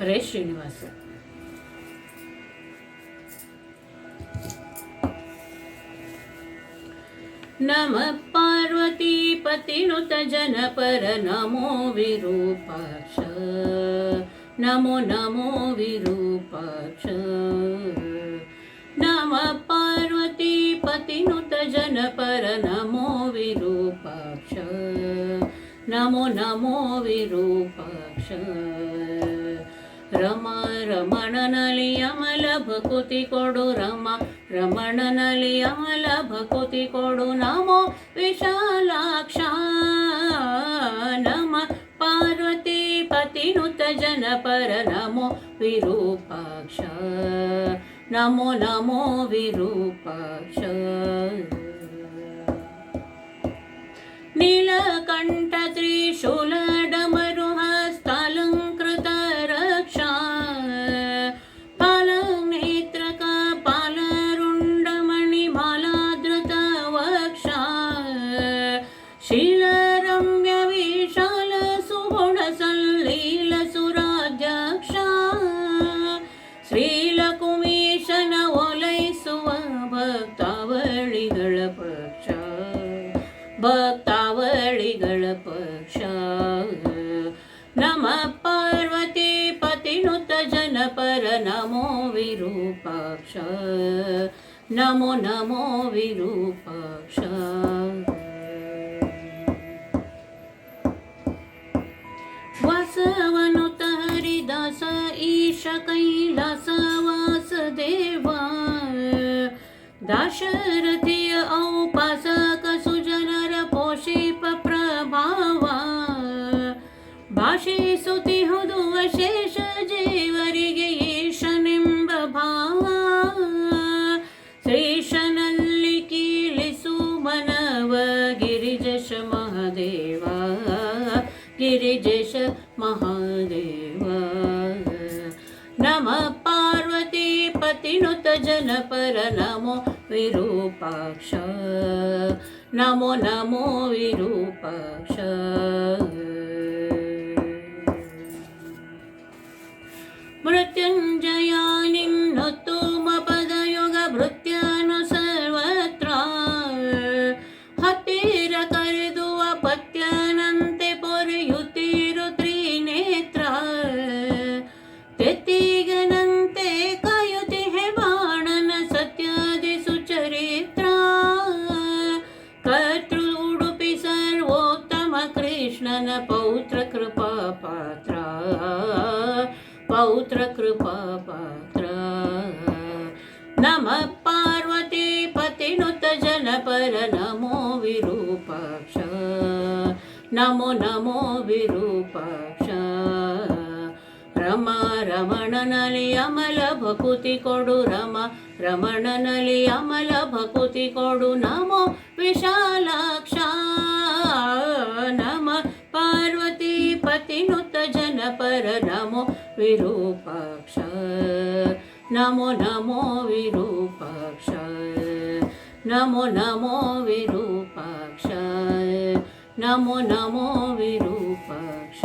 હરે શ્રીનિવાસ. નમ પાર્વતી પતિનુત જન પર નમો વિરૂપક્ષ. નમો નમો વિરૂપાક્ષ. નમ પાર્વતી પતિનુત જન પર નમો વિરૂપક્ષ. નમો નમો વિરૂપક્ષ. ರಮ ರಮಣನಲಿ ಅಮಲ ಭಕುತಿ ಕೊಡು ರಮ ರಮಣನಲಿ ಅಮಲ ಭಕುತಿ ಕೊಡು ನಮೋ ವಿಶಾಲಾಕ್ಷ ನಮ ಪಾರ್ವತಿ ಪತಿನುತ ಜನಪರ ನಮೋ ವಿರೂಪಾಕ್ಷ ನಮೋ ನಮೋ ವಿರೂಪಾಕ್ಷ ನೀಲಕಂಠ ಭಕ್ತಾವಳಿಗಳ ಪಕ್ಷ ನಮ ಪಾರ್ವತಿ ಪತಿನುತ ಜನಪರ ನಮೋ ವಿರೂಪಾಕ್ಷ ನಮೋ ನಮೋ ವಿರೂಪಾಕ್ಷ ವಾಸವನುತ ಹರಿದಾಸ ಈಶ ಕೈಲಾಸ ವಾಸದೇವಾ दाशरथिय औपासक ಶೇಷ ಜೀವರಿಗೆ ಈಶನೆಂಬ ಭಾವ. ಶ್ರೀಶನಲ್ಲಿ ಕೀಳಿಸು ಮನವ ಗಿರಿಜಶ ಮಹಾದೇವ. ಗಿರಿಜಶ ಮಹಾದೇವ. ನಮ ಪಾರ್ವತಿ ಪತಿನುತ ಜನಪರ ನಮೋ ವಿರೂಪಾಕ್ಷ. ನಮೋ ನಮೋ ವಿರೂಪಾಕ್ಷ. ಕೃಷ್ಣನ ಪೌತ್ರ ಕೃಪಾ ಪಾತ್ರ ಪೌತ್ರ ಕೃಪಾ ಪಾತ್ರ ನಮ ಪಾರ್ವತಿ ಪತಿನುತ ಜನಪರ ನಮೋ ವಿರೂಪಾಕ್ಷ ನಮೋ ನಮೋ ವಿರೂಪಾಕ್ಷ ರಮ ರಮಣನಲಿ ಅಮಲ ಭಕುತಿ ಕೊಡು ರಮ ರಮಣನಲಿ ಅಮಲ ಭಕುತಿ ಕೊಡು ನಮೋ ವಿಶಾಲಾಕ್ಷ ಜನಪರ ನಮೋ ವಿರೂಪಾಕ್ಷ ನಮೋ ನಮೋ ವಿರೂಪಾಕ್ಷ ನಮೋ ನಮೋ ವಿರೂಪಾಕ್ಷ ನಮೋ ನಮೋ ವಿರೂಪಾಕ್ಷ